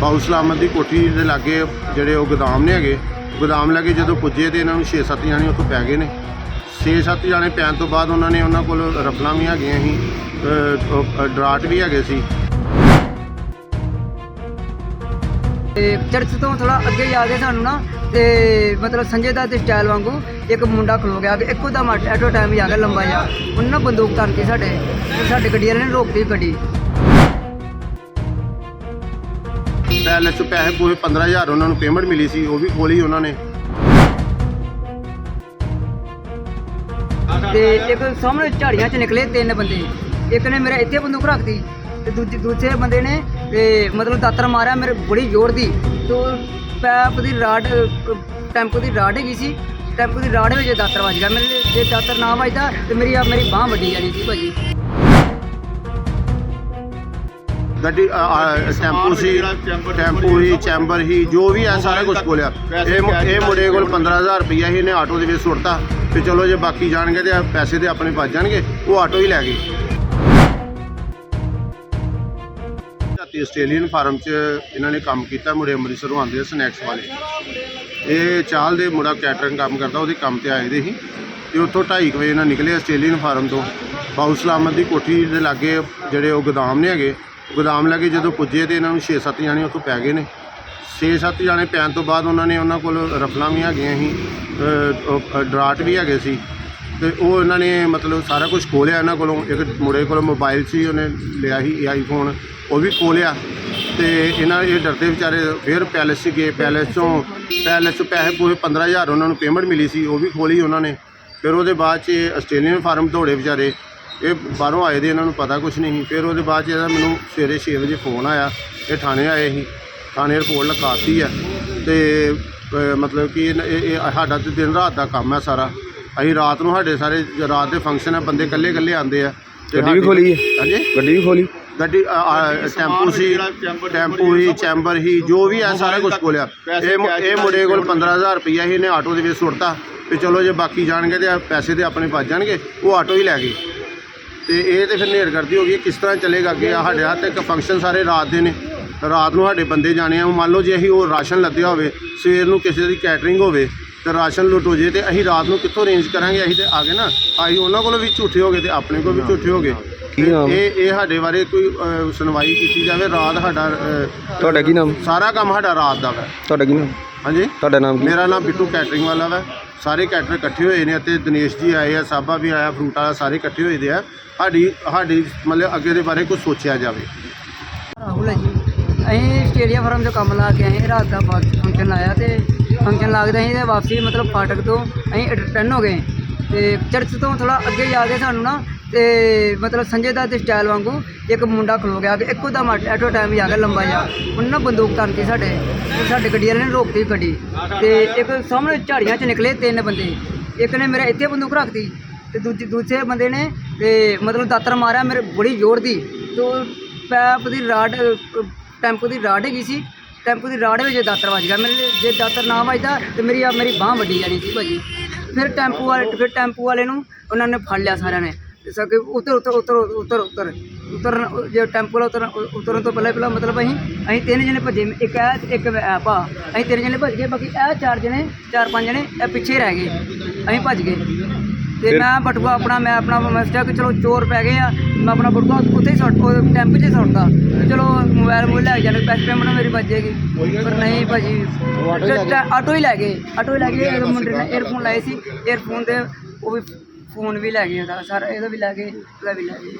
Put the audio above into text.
ਬਾਉ ਸਲਾਮਤ ਦੀ ਕੋਠੀ ਦੇ ਲਾਗੇ ਜਿਹੜੇ ਉਹ ਗੋਦਾਮ ਨੇ ਹੈਗੇ, ਗੋਦਾਮ ਲਾਗੇ ਜਦੋਂ ਪੁੱਜੇ ਤੇ ਇਹਨਾਂ ਨੂੰ 6-7 ਜਾਣੇ ਉੱਥੋਂ ਪੈ ਗਏ ਨੇ। 6-7 ਜਾਣੇ ਪੈਣ ਤੋਂ ਬਾਅਦ ਉਹਨਾਂ ਨੇ ਉਹਨਾਂ ਕੋਲ ਰਫਲਾਂ ਵੀ ਹੈਗੀਆਂ ਸੀ ਡਰਾਟ ਵੀ ਹੈਗੇ ਸੀ। ਤੇ ਚਰਚ ਤੋਂ ਥੋੜਾ ਅੱਗੇ ਜਾ ਕੇ ਸਾਨੂੰ ਨਾ, ਤੇ ਮਤਲਬ ਸੰਜੇ ਦਾ ਤੇ ਸਟਾਈਲ ਵਾਂਗੂ ਇੱਕ ਮੁੰਡਾ ਖਲੋ ਗਿਆ ਇੱਕੋ ਦਾ ਐਟੋ ਟਾਈਮ ਹੀ ਆ ਗਿਆ ਲੰਬਾ ਜਾ। ਉਹਨੇ ਬੰਦੂਕ ਤਾਰ ਕੇ ਸਾਡੇ ਸਾਡੇ ਗੱਡੀ ਵਾਲੇ ਨੇ ਰੋਕਤੀ ਗੱਡੀ। ਪੈਲਸ ਚ ਪੈਸੇ ਪੂਰੇ 15000 ਉਹਨਾਂ ਨੂੰ ਪੇਮੈਂਟ ਮਿਲੀ ਸੀ ਉਹ ਵੀ ਖੋਲੀ ਉਹਨਾਂ ਨੇ। ਤੇ ਇੱਕ ਸਾਹਮਣੇ ਝਾੜੀਆਂ 'ਚ ਨਿਕਲੇ ਤਿੰਨ ਬੰਦੇ। ਇੱਕ ਨੇ ਮੇਰੇ ਇੱਥੇ ਬੰਦੂਕ ਰੱਖਤੀ ਤੇ ਦੂਜੇ ਦੂਜੇ ਬੰਦੇ ਨੇ ਤੇ ਮਤਲਬ ਦਾਤਰ ਮਾਰਿਆ ਮੇਰੇ ਬੜੀ ਜ਼ੋਰ ਦੀ। ਤੇ ਪੈਪ ਦੀ ਰਾਡ ਅ, ਟੈਂਪੂ ਦੀ ਰਾਡ ਹੈਗੀ ਸੀ। ਟੈਂਪੂ ਦੀ ਰਾਡ ਵਿੱਚ ਦਾਤਰ ਵੱਜ ਗਿਆ। ਮੇਰੇ ਜੇ ਦਾਤਰ ਨਾ ਵੱਜਦਾ ਤੇ ਮੇਰੀ ਮੇਰੀ ਬਾਹ ਵੱਡੀ ਜਾਣੀ ਸੀ ਭਾਜੀ। ਗੱਡੀ ਅ, ਅ, ਟੈਂਪੂ ਸੀ ਟੈਂਪੂ ਹੀ ਚੈਂਬਰ ਹੀ ਜੋ ਵੀ ਹੈ ਸਾਰਾ ਕੁਝ ਕੋਲਿਆ ਇਹ ਮੁ- ਇਹ ਮੁੰਡੇ ਕੋਲ 15000 ਰੁਪਈਆ ਸੀ ਇਹਨੇ ਆਟੋ ਦੇ ਵਿੱਚ ਸੁੱਟਤਾ। ਤੇ ਚਲੋ ਜੇ ਬਾਕੀ ਜਾਣਗੇ ਤੇ ਪੈਸੇ ਤੇ ਆਪਣੇ ਬਚ ਜਾਣਗੇ ਉਹ ਆਟੋ ਹੀ ਲੈ ਗਏ। ਰਾਤੀ ਆਸਟ੍ਰੇਲੀਅਨ ਫਾਰਮ 'ਚ ਇਹਨਾਂ ਨੇ ਕੰਮ ਕੀਤਾ ਮੁੰਡੇ ਅੰਮ੍ਰਿਤਸਰੋਂ ਆਉਂਦੇ ਆ ਸਨੈਕਸ ਵਾਲੇ। ਇਹ ਚਾਲ ਦੇ ਮੁੰਡਾ ਕੈਟਰਿੰਗ ਕੰਮ ਕਰਦਾ ਉਹਦੇ ਕੰਮ ਤੇ ਆਏ ਦੇ ਸੀ। ਤੇ ਉੱਥੋਂ 2:30 ਵਜੇ ਨਾਲ ਨਿਕਲੇ ਆਸਟ੍ਰੇਲੀਅਨ ਫਾਰਮ ਤੋਂ। ਬਾਉ ਸਲਾਮਤ ਦੀ ਕੋਠੀ ਦੇ ਲਾਗੇ ਜਿਹੜੇ ਉਹ ਗੋਦਾਮ ਨੇ ਹੈਗੇ ਗੋਦਾਮ ਲਾਗੇ ਜਦੋਂ ਪੁੱਜੇ ਤੇ ਇਹਨਾਂ ਨੂੰ 6-7 ਜਾਣੇ ਉੱਥੋਂ ਪੈ ਗਏ ਨੇ। 6-7 ਜਾਣੇ ਪੈਣ ਤੋਂ ਬਾਅਦ ਉਹਨਾਂ ਨੇ ਉਹਨਾਂ ਕੋਲ ਰਫਲਾਂ ਵੀ ਹੈਗੀਆਂ ਸੀ ਅ, ਉਹ, ਡਰਾਟ ਵੀ ਹੈਗੇ ਸੀ। ਤੇ ਉਹ ਇਹਨਾਂ ਨੇ ਮਤਲਬ ਸਾਰਾ ਕੁਝ ਖੋਲਿਆ ਇਹਨਾਂ ਕੋਲੋਂ। ਇੱਕ ਮੁੰਡੇ ਕੋਲੋਂ ਮੋਬਾਈਲ ਸੀ ਉਹਨੇ ਲਿਆ ਸੀ ਆਈਫੋਨ ਉਹ ਵੀ ਖੋਲਿਆ ਤੇ ਇਹਨਾਂ ਇਹ ਡਰਦੇ ਵਿਚਾਰੇ ਫਿਰ ਪੈਲੇਸ 'ਚ ਗਏ। ਪੈਲੇਸ ਤੋਂ ਪੈਲੇਸ 'ਚ ਪੈਸੇ ਪੂਰੇ 15000 ਉਹਨਾਂ ਨੂੰ ਪੇਮੈਂਟ ਮਿਲੀ ਸੀ ਉਹ ਵੀ ਖੋਲੀ ਉਹਨਾਂ ਨੇ। ਫਿਰ ਉਹਦੇ ਬਾਅਦ 'ਚ ਇਹ ਆਸਟ੍ਰੇਲੀਅਨ ਫਾਰਮ ਦੌੜੇ ਵਿਚਾਰੇ। ਇਹ ਬਾਹਰੋਂ ਆਏ ਦੇ ਇਹਨਾਂ ਨੂੰ ਪਤਾ ਕੁਝ ਨਹੀਂ ਫਿਰ ਉਹਦੇ ਬਾਅਦ 'ਚ ਇਹਦਾ ਮੈਨੂੰ ਸਵੇਰੇ 6 ਵਜੇ ਫੋਨ ਆਇਆ ਇਹ ਥਾਣੇ ਆਏ ਸੀ। ਥਾਣੇ ਰਿਪੋਰਟ ਲਿਖਾਤੀ ਆ ਤੇ ਅ, ਮਤਲਬ ਕਿ ਇਹ ਇਹ ਇਹ ਸਾਡਾ ਤੇ ਦਿਨ ਰਾਤ ਦਾ ਕੰਮ ਹੈ ਸਾਰਾ। ਅਸੀਂ ਰਾਤ ਨੂੰ ਸਾਡੇ ਸਾਰੇ ਰਾਤ ਦੇ ਫੰਕਸ਼ਨ ਹੈ ਬੰਦੇ ਇਕੱਲੇ ਇਕੱਲੇ ਆਉਂਦੇ ਆ। ਤੇ ਗੱਡੀ ਵੀ ਸਾਡੀ- ਖੋਲੀ ਹੈ? ਹਾਂਜੀ? ਗੱਡੀ ਵੀ ਖੋਲੀ? ਗੱਡੀ ਟੈਂਪੂ ਸੀ ਟੈਂਪੂ ਹੀ ਚੈਂਬਰ ਹੀ ਜੋ ਵੀ ਹੈ ਸਾਰਾ ਕੁਝ ਕੋਲਿਆ ਇਹ ਮੁ- ਇਹ ਮੁੰਡੇ ਕੋਲ 15000 ਰੁਪਈਆ ਸੀ ਇਹਨੇ ਆਟੋ ਦੇ ਵਿੱਚ ਸੁੱਟਤਾ। ਤੇ ਚਲੋ ਜੇ ਬਾਕੀ ਜਾਣਗੇ ਤੇ ਪੈਸੇ ਤੇ ਆਪਣੇ ਬਚ ਜਾਣਗੇ ਉਹ ਆਟੋ ਹੀ ਲੈ ਗਏ। ਤੇ ਇਹ ਤੇ ਫਿਰ ਨੇੜ ਕਰਦੀ ਹੋ ਗਈ ਕਿਸ ਤਰ੍ਹਾਂ ਚੱਲੇਗਾ ਅੱਗੇ? ਆਹ ਸਾਡੇ ਹੱਥ ਇੱਕ ਫੰਕਸ਼ਨ ਸਾਰੇ ਰਾਤ ਦੇ ਨੇ। ਰਾਤ ਨੂੰ ਸਾਡੇ ਬੰਦੇ ਜਾਣੇ ਆ। ਮੰਨ ਲਓ ਜੇ ਅਸੀਂ ਉਹ ਰਾਸ਼ਨ ਲੱਦਿਆ ਹੋਵੇ ਸਵੇਰ ਨੂੰ ਕਿਸੇ ਦੀ ਕੈਟਰਿੰਗ ਹੋਵੇ ਤੇ ਰਾਸ਼ਨ ਲੁੱਟ ਹੋ ਜੇ ਤੇ ਅਸੀਂ ਰਾਤ ਨੂੰ ਕਿੱਥੋਂ ਅਰੇਂਜ ਕਰਾਂਗੇ? ਅਸੀਂ ਤੇ ਆ ਗਏ ਨਾ। ਅਸੀਂ ਉਹਨਾਂ ਕੋਲੋਂ ਵੀ ਝੂਠੇ ਹੋ ਗਏ ਤੇ ਆਪਣੇ ਕੋਲ ਵੀ ਝੂਠੇ ਹੋ ਗਏ। ਕੀ ਨਾਮ? ਇਹ ਇਹ ਸਾਡੇ ਬਾਰੇ ਕੋਈ ਸੁਣਵਾਈ ਕੀਤੀ ਜਾਵੇ। ਰਾਤ ਸਾਡਾ ਤੁਹਾਡਾ ਕੀ ਨਾਮ? ਸਾਰਾ ਕੰਮ ਸਾਡਾ ਰਾਤ ਦਾ ਵਾ। ਤੁਹਾਡਾ ਕੀ ਨਾਮ? ਹਾਂਜੀ? ਤੁਹਾਡਾ ਨਾਮ ਕੀ? ਮੇਰਾ ਨਾਮ ਬਿੱਟੂ ਕੈਟਰਿੰਗ ਵਾਲਾ ਵਾ। ਸਾਰੇ ਕੈਟਰ ਇਕੱਠੇ ਹੋਏ ਨੇ ਅਤੇ ਦਿਨੇਸ਼ ਜੀ ਆਏ ਆ ਸਾਬਾ ਵੀ ਆਇਆ ਫਰੂਟ ਵਾਲਾ ਸਾਰੇ ਇਕੱਠੇ ਹੋਏ ਦੇ ਆ। ਸਾਡੀ ਸਾਡੀ ਮਤਲਬ ਅੱਗੇ ਦੇ ਬਾਰੇ ਕੁਝ ਸੋਚਿਆ ਜਾਵੇ। ਰਾਹੁਲ ਹੈ ਜੀ। ਅਸੀਂ ਸਟੇਡੀਅਮ ਫਾਰਮ 'ਚ ਕੰਮ ਲਾ ਕੇ ਆਏ ਰਾਤ ਦਾ ਫੰਕਸ਼ਨ ਲਾਇਆ ਤੇ ਫੰਕਸ਼ਨ ਲੱਗਦੇ ਅਸੀਂ ਤੇ ਵਾਪਸੀ ਮਤਲਬ ਫਾਟਕ ਤੋਂ ਅਸੀਂ ਰਿਟਰਨ ਹੋ ਗਏ। ਤੇ ਚਰਚ ਤੋਂ ਥੋੜਾ ਅੱਗੇ ਜਾ ਕੇ ਸਾਨੂੰ ਨਾ, ਤੇ ਮਤਲਬ ਸੰਜੇ ਦਾ ਤੇ ਸਟਾਈਲ ਵਾਂਗੂ ਇੱਕ ਮੁੰਡਾ ਖਲੋ ਗਿਆ ਕਿ ਇੱਕੋ ਦਾ ਐਟੋ ਟਾਈਮ ਹੀ ਆ ਗਿਆ ਲੰਬਾ ਜਿਹਾ ਉਹਨੇ ਨਾ ਬੰਦੂਕ ਤਾਰ ਕੇ ਸਾਡੇ ਸਾਡੇ ਗੱਡੀ ਵਾਲੇ ਨੇ ਰੋਕਤੀ ਗੱਡੀ। ਤੇ ਇੱਕ ਸਾਹਮਣੇ ਝਾੜੀਆਂ 'ਚ ਨਿਕਲੇ ਤਿੰਨ ਬੰਦੇ। ਇੱਕ ਨੇ ਮੇਰਾ ਇੱਥੇ ਬੰਦੂਕ ਰੱਖਤੀ ਤੇ ਦੂਜੇ ਦੂਜੇ ਬੰਦੇ ਨੇ, ਤੇ ਮਤਲਬ ਦਾਤਰ ਮਾਰਿਆ, ਮੇਰੇ ਬੜੀ ਜ਼ੋਰ ਦੀ। ਤੇ ਪੈਪ ਦੀ ਰਾਡ, ਟੈਂਪੂ ਦੀ ਰਾਡ ਹੈਗੀ ਸੀ। ਟੈਂਪੂ ਦੀ ਰਾਡ ਵਿੱਚ ਦਾਤਰ ਵੱਜ ਗਿਆ। ਮੇਰੇ ਜੇ ਦਾਤਰ ਨਾ ਵੱਜਦਾ ਤੇ ਮੇਰੀ ਆ ਮੇਰੀ ਬਾਹ ਵੱਡੀ ਜਾਣੀ ਸੀ ਭਾਜੀ। ਫਿਰ ਟੈਂਪੂ ਵਾਲੇ, ਫਿਰ ਟੈਂਪੂ ਵਾਲੇ ਨੂੰ ਉਹਨਾਂ ਨੇ ਫੜ ਲਿਆ ਸਾਰਿਆਂ ਨੇ। ਸਕੇ ਉਤਰ ਉਤਰ ਉਤਰ ਉਤਰ ਉਤਰ ਉਤਰਨ ਜੇ ਟੈਂਪੂ ਵਾਲਾ ਉਤਰਨ ਉਤਰਨ ਤੋਂ ਪਹਿਲਾਂ ਪਹਿਲਾਂ ਮਤਲਬ ਅਸੀਂ ਅਸੀਂ ਤਿੰਨ ਜਣੇ ਭੱਜੇ, ਇੱਕ ਐ ਇੱਕ ਐ ਭਾ। ਅਸੀਂ ਤਿੰਨ ਜਣੇ ਭੱਜ ਗਏ, ਬਾਕੀ ਇਹ ਚਾਰ ਜਣੇ, ਚਾਰ ਪੰਜ ਜਣੇ ਇਹ ਪਿੱਛੇ ਰਹਿ ਗਏ। ਅਸੀਂ ਭੱਜ ਗਏ। ਤੇ ਮੈਂ ਬਟੂਆ ਆਪਣਾ ਮੈਂ ਆਪਣਾ ਮੈਂ ਸੋਚਿਆ ਕਿ ਚਲੋ ਚੋਰ ਪੈ ਗਏ ਆ ਮੈਂ ਆਪਣਾ ਬਟੂਆ ਉੱਥੇ ਹੀ ਸੁੱਟ ਟੈਂਪੂ 'ਚ ਹੀ ਸੁੱਟਦਾ ਚਲੋ ਮੋਬਾਈਲ ਮੋਬਾਈਲ ਲੈ ਜਾਣੇ ਪੈਸੇ ਪੇਮੈਂਟ ਮੇਰੀ ਬਚ ਜਾਏਗੀ। ਪਰ ਨਹੀਂ। ਭਾਜੀ ਆਟੋ ਹੀ ਲੈ ਗਏ। ਆਟੋ ਹੀ ਲੈ ਗਏ ਮੁੰਡੇ ਨੇ 에ਅਰਫੋਨ ਲਾਏ ਸੀ 에ਅਰਫੋਨ ਦੇ ਉਹ ਵੀ ਫੋਨ ਵੀ ਲੈ ਗਏ ਉਹਦਾ ਸਾਰਾ ਇਹਦਾ ਵੀ ਲੈ ਗਏ ਉਹਦਾ ਵੀ ਲੈ ਗਏ।